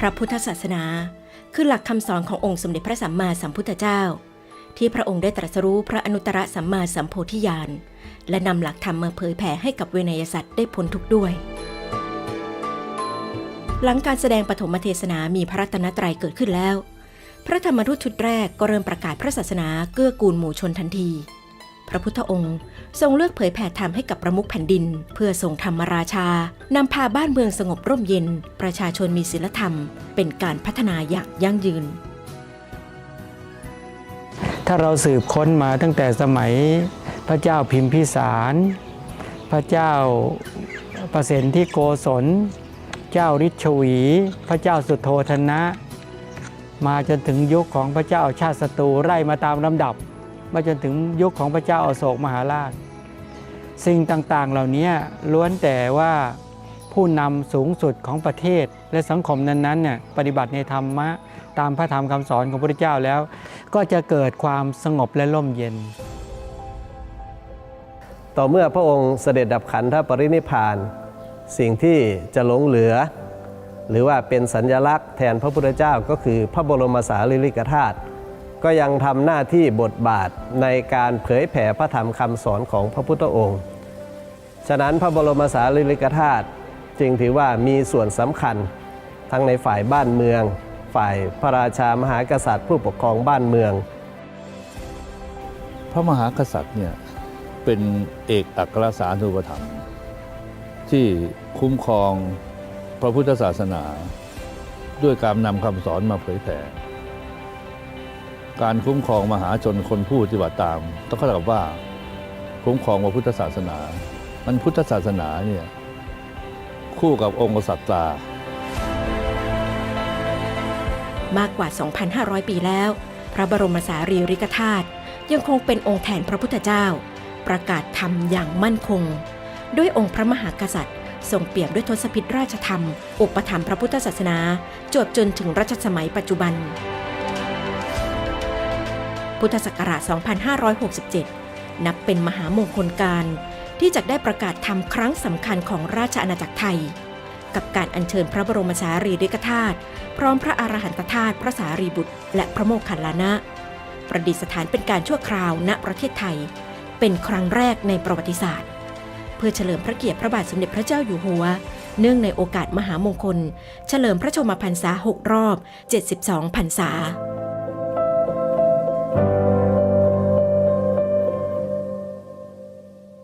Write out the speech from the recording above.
พระพุทธศาสนา คือหลักคำสอนขององค์สมเด็จพระสัมมาสัมพุทธเจ้า ที่พระองค์ได้ตรัสรู้พระอนุตตรสัมมาสัมโพธิญาณ และนำหลักธรรมมาเผยแผ่ให้กับเวนยสัตว์ได้พ้นทุกข์ด้วย หลังการแสดงปฐมเทศนามีพระรัตนตรัยเกิดขึ้นแล้ว พระธรรมทูตชุดแรกก็เริ่มประกาศพระศาสนาเกื้อกูลหมู่ชนทันที พระพุทธองค์ทรงเลือกเผยแผ่ธรรมให้กับประมุขแผ่นดิน เพื่อทรงธรรมราชา นำพาบ้านเมืองสงบร่มเย็น ประชาชนมีศีลธรรม เป็นการพัฒนาอย่างยั่งยืน ถ้าเราสืบค้นมาตั้งแต่สมัยพระเจ้าพิมพิสาร พระเจ้าประสิทธิโกศล เจ้าฤทชวี พระเจ้าสุโธธนะ มาจนถึงยุคของพระเจ้าชาติศัตรูไล่มาตามลำดับ มาจนถึงยุคของพระเจ้าอาโศกมหาราช สิ่งต่างๆเหล่านี้ล้วนแต่ว่าผู้นำสูงสุดของประเทศและสังคมนั้นๆเนี่ยปฏิบัติในธรรมะตามพระธรรมคำสอนของพระพุทธเจ้าแล้ว ก็จะเกิดความสงบและร่มเย็น ต่อเมื่อพระองค์เสด็จดับขันธปรินิพพาน สิ่งที่จะหลงเหลือ หรือว่าเป็นสัญญลักษณ์แทนพระพุทธเจ้าก็คือพระบรมสารีริกธาตุ ก็ยังทำหน้าที่บทบาทในการเผยแผ่พระธรรมคำสอนของพระพุทธองค์ ฉะนั้นพระบรมสารีริกธาตุจึงถือว่ามีส่วนสำคัญ ทั้งในฝ่ายบ้านเมือง ฝ่ายพระราชามหากษัตริย์ ผู้ปกครองบ้านเมือง พระมหากษัตริย์เนี่ยเป็นเอกอัครสารทูปถัมที่คุ้มครองพระพุทธศาสนา ด้วยการนำคำสอนมาเผยแผ่ การคุ้มครองมหาชนคนผู้ปฏิบัติตาม ต้องเข้าใจกับว่าคุ้มครองพระพุทธศาสนา มันพุทธศาสนาเนี่ยคู่กับองค์กษัตริย์ตามากกว่า 2,500 ปีแล้ว พระบรมสารีริกธาตุยังคงเป็นองค์แทนพระพุทธเจ้า ประกาศธรรมอย่างมั่นคง ด้วยองค์พระมหากษัตริย์ทรงเปี่ยมด้วยทศพิธราชธรรม อุปถัมภ์พระพุทธศาสนา จวบจนถึงรัชสมัยปัจจุบัน พุทธศักราช 2567 นับเป็นมหามงคลการที่จะได้ประกาศธรรมครั้งสำคัญของราชอาณาจักรไทย กับการอัญเชิญพระบรมสารีริกธาตุพร้อมพระอรหันตธาตุพระสารีบุตร และพระโมคคัลลานะ ประดิษฐานเป็นการชั่วคราวณประเทศไทย เป็นครั้งแรกในประวัติศาสตร์ เพื่อเฉลิมพระเกียรติพระบาทสมเด็จพระเจ้าอยู่หัว เนื่องในโอกาสมหามงคล เฉลิมพระชมพรรษา 6 รอบ 72พรรษา